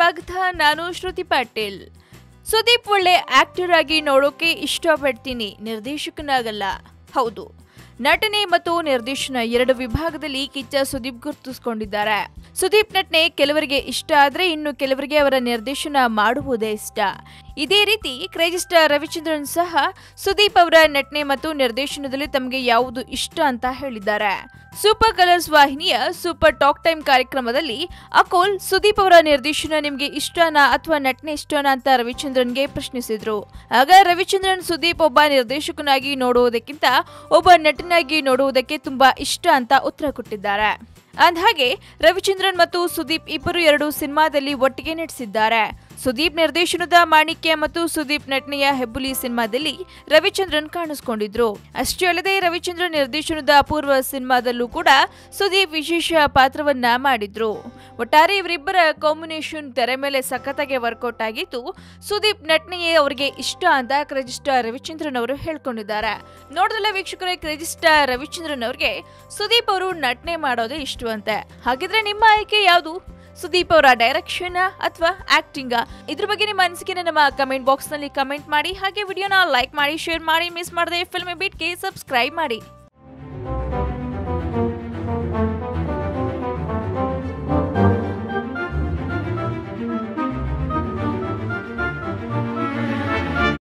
ಸ್ವಾಗತ, ನಾನು ಶ್ರುತಿ ಪಾಟೀಲ್. ಸುದೀಪ್ ಒಳ್ಳೆ ಆಕ್ಟರ್ ಆಗಿ ನೋಡೋಕೆ ಇಷ್ಟಪಡ್ತೀನಿ, ನಿರ್ದೇಶಕನಾಗಲ್ಲ. ಹೌದು, ನಟನೆ ಮತ್ತು ನಿರ್ದೇಶನ ಎರಡು ವಿಭಾಗದಲ್ಲಿ ಕಿಚ್ಚ ಸುದೀಪ್ ಗುರುತಿಸಿಕೊಂಡಿದ್ದಾರೆ. ಸುದೀಪ್ ನಟನೆ ಕೆಲವರಿಗೆ ಇಷ್ಟ ಆದರೆ ಇನ್ನು ಕೆಲವರಿಗೆ ಅವರ ನಿರ್ದೇಶನ ಮಾಡುವುದೇ ಇಷ್ಟ. ಇದೇ ರೀತಿ ಕ್ರೇಜಿ ಸ್ಟಾರ್ ರವಿಚಂದ್ರನ್ ಸಹ ಸುದೀಪ್ ಅವರ ನಟನೆ ಮತ್ತು ನಿರ್ದೇಶನದಲ್ಲಿ ತಮಗೆ ಯಾವುದು ಇಷ್ಟ ಅಂತ ಹೇಳಿದ್ದಾರೆ. ಸೂಪರ್ ಕಲರ್ಸ್ ವಾಹಿನಿಯ ಸೂಪರ್ ಟಾಕ್ ಟೈಮ್ ಕಾರ್ಯಕ್ರಮದಲ್ಲಿ ಅಕೋಲ್ ಸುದೀಪ್ ಅವರ ನಿರ್ದೇಶನ ನಿಮಗೆ ಇಷ್ಟನಾ ಅಥವಾ ನಟನೆ ಇಷ್ಟನಾ ಅಂತ ರವಿಚಂದ್ರನ್ಗೆ ಪ್ರಶ್ನಿಸಿದ್ರು. ಆಗ ರವಿಚಂದ್ರನ್ ಸುದೀಪ್ ಒಬ್ಬ ನಿರ್ದೇಶಕನಾಗಿ ನೋಡುವುದಕ್ಕಿಂತ ಒಬ್ಬ ನಟನಾಗಿ ನೋಡುವುದಕ್ಕೆ ತುಂಬಾ ಇಷ್ಟ ಅಂತ ಉತ್ತರ ಕೊಟ್ಟಿದ್ದಾರೆ. ಅಂದಹಾಗೆ ರವಿಚಂದ್ರನ್ ಮತ್ತು ಸುದೀಪ್ ಇಬ್ಬರು ಎರಡು ಸಿನಿಮಾದಲ್ಲಿ ಒಟ್ಟಿಗೆ ನಟಿಸಿದ್ದಾರೆ. ಸುದೀಪ್ ನಿರ್ದೇಶನದ ಮಾಣಿಕ್ಯ ಮತ್ತು ಸುದೀಪ್ ನಟನೆಯ ಹೆಬ್ಬುಲಿ ಸಿನಿಮಾದಲ್ಲಿ ರವಿಚಂದ್ರನ್ ಕಾಣಿಸಿಕೊಂಡಿದ್ರು. ಅಷ್ಟೇ ಅಲ್ಲದೆ ರವಿಚಂದ್ರನ್ ನಿರ್ದೇಶನದ ಅಪೂರ್ವ ಸಿನಿಮಾದಲ್ಲೂ ಕೂಡ ಸುದೀಪ್ ವಿಶೇಷ ಪಾತ್ರವನ್ನ ಮಾಡಿದ್ರು. ಒಟ್ಟಾರೆ ಇವರಿಬ್ಬರ ಕಾಂಬಿನೇಷನ್ ತೆರೆ ಮೇಲೆ ಸಖತ್ತಾಗಿ ವರ್ಕೌಟ್ ಆಗಿದ್ದು, ಸುದೀಪ್ ನಟನೆಯೇ ಅವರಿಗೆ ಇಷ್ಟ ಅಂತ ಕ್ರೆಜಿಸ್ಟಾರ್ ರವಿಚಂದ್ರನ್ ಅವರು ಹೇಳ್ಕೊಂಡಿದ್ದಾರೆ. ನೋಡಿದಲ್ಲ ವೀಕ್ಷಕರೇ, ಕ್ರೆಜಿಸ್ಟಾರ್ ರವಿಚಂದ್ರನ್ ಅವರಿಗೆ ಸುದೀಪ್ ಅವರು ನಟನೆ ಮಾಡೋದೇ ಇಷ್ಟವಂತೆ. ಹಾಗಿದ್ರೆ ನಿಮ್ಮ ಆಯ್ಕೆ ಯಾವುದು? ಸುದೀಪ್ ಅವರ ಡೈರೆಕ್ಷನ್ ಅಥವಾ ಆಕ್ಟಿಂಗ್ ಇದ್ರ ಬಗ್ಗೆ ನಿಮ್ಮ ಅನಿಸಿಕೆನ ನಮ್ಮ ಕಮೆಂಟ್ ಬಾಕ್ಸ್ನಲ್ಲಿ ಕಮೆಂಟ್ ಮಾಡಿ, ಹಾಗೆ ವಿಡಿಯೋನ ಲೈಕ್ ಮಾಡಿ ಶೇರ್ ಮಾಡಿ ಮಿಸ್ ಮಾಡದೆ ಫಿಲ್ಮ್ ಬಿಟ್ಗೆ ಸಬ್ಸ್ಕ್ರೈಬ್ ಮಾಡಿ.